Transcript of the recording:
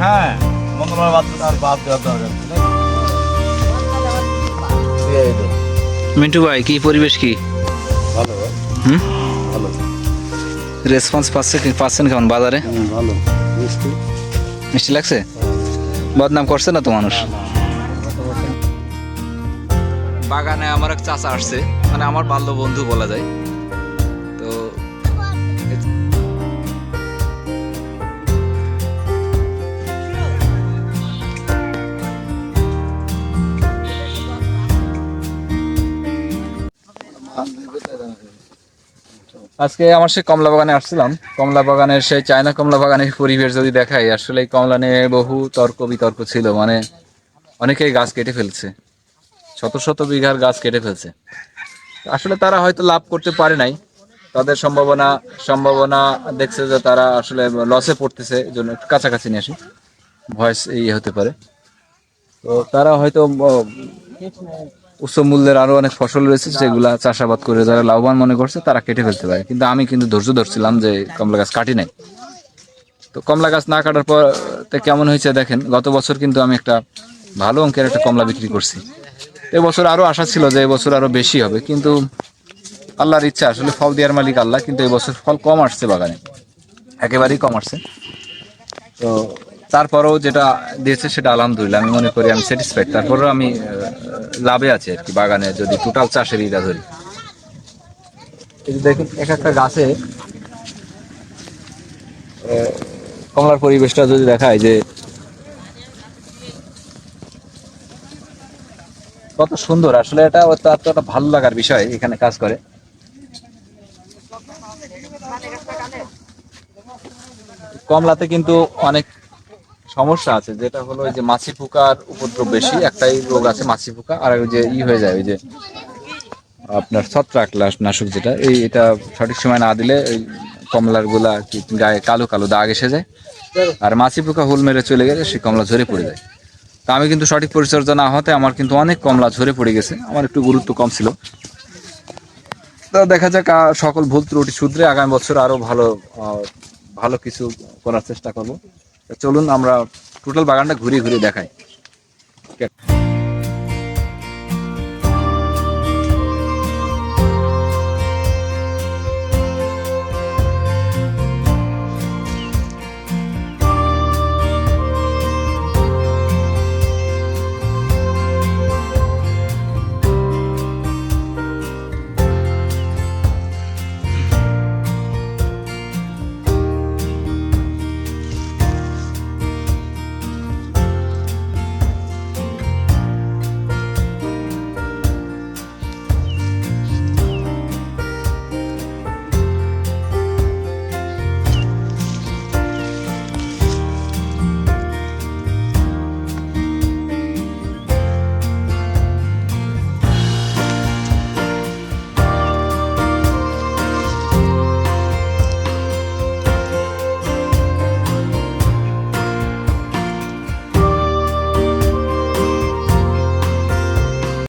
হ্যাঁ মঙ্গলবার বাদ আর বাদ দেওয়ার দরকার নেই। এই তো, মিন্টু ভাই কি পরিবেশ কি? ভালো হুম? ভালো। রেসপন্স পাচ্ছে কি পাচ্ছেন কেমন বাজারে? ভালো। মিষ্টি? মিষ্টি লাগছে? বদনাম করছে না তো মানুষ? বাগানে আমার এক চাচা আসছে মানে আমার বাল্য বন্ধু বলা যায়। আজকে আমার সেই কমলা বাগানে আসছিলাম। কমলা বাগানের সেই চায়না কমলা বাগানের পরিবেশ যদি দেখাই, আসলে এই কমলা নিয়ে বহু তর্ক বিতর্ক ছিল। মানে অনেকেই গাছ কেটে ফেলছে। শত শত বিঘার গাছ কেটে ফেলছে। আসলে তারা হয়তো লাভ করতে পারে নাই। তাদের সম্ভাবনা সম্ভাবনা দেখছে যে তারা আসলে লসে পড়তেছে। জন্য একটু কাছাকাছি নিয়ে আসি। ভয়েস এই হতে পারে। তো তারা হয়তো উচ্চ মূল্যের আরও অনেক ফসল রয়েছে যেগুলা চাষাবাদ করে যারা লাভবান মনে করছে তারা কেটে ফেলতে পারে। কিন্তু আমি কিন্তু ধৈর্য ধরছিলাম যে কমলা গাছ কাটি নাই। তো কমলা গাছ না কাটার পর কেমন হয়েছে দেখেন গত বছর কিন্তু আমি একটা ভালো অঙ্কের একটা কমলা বিক্রি করছি। এবছর আরও আশা ছিল যে এবছর আরও বেশি হবে কিন্তু আল্লাহর ইচ্ছা আসলে ফল দেওয়ার মালিক আল্লাহ কিন্তু এবছর ফল কম আসছে বাগানে। একেবারেই কম আসছে। তো তারপরেও যেটা দিয়েছে সেটা আলহামদুলিল্লাহ, আমি মনে করি আমি স্যাটিসফাইড তারপরেও আমি লাভে আছে আর কি, বাগানে যদি টোটাল চাষের ইটা ধরি। দেখুন, এক একটা গাছে কমলার পরিবেশটা যদি দেখায় যে কত সুন্দর, আসলে এটা তার তো একটা ভালো লাগার বিষয় এখানে কাজ করে। কমলাতে কিন্তু অনেক সমস্যা আছে, যেটা হলো ওই যে মাছি পোকার উপদ্রব বেশি, একটাই রোগ আছে মাছি পোকা আর ওই যে ই হয়ে যায়, ওই যে আপনার ছত্রাক নাশক যেটা, এই এটা সঠিক সময় না দিলে এই কমলারগুলা কি গায়ে কালো কালো দাগ এসে যায়। আর মাছি পোকা হুল মেরে চলে গেলে সেই কমলা ঝরে পড়ে যায়। তা আমি কিন্তু সঠিক পরিচর্যা না হতে আমার কিন্তু অনেক কমলা ঝরে পড়ে গেছে, আমার একটু গুরুত্ব কম ছিল। তো দেখা যাক সকল ভুল ত্রুটি শুধরে আগামী বছর আরও ভালো ভালো কিছু করার চেষ্টা করব। চলুন আমরা টোটাল বাগানটা ঘুরে ঘুরে দেখাই।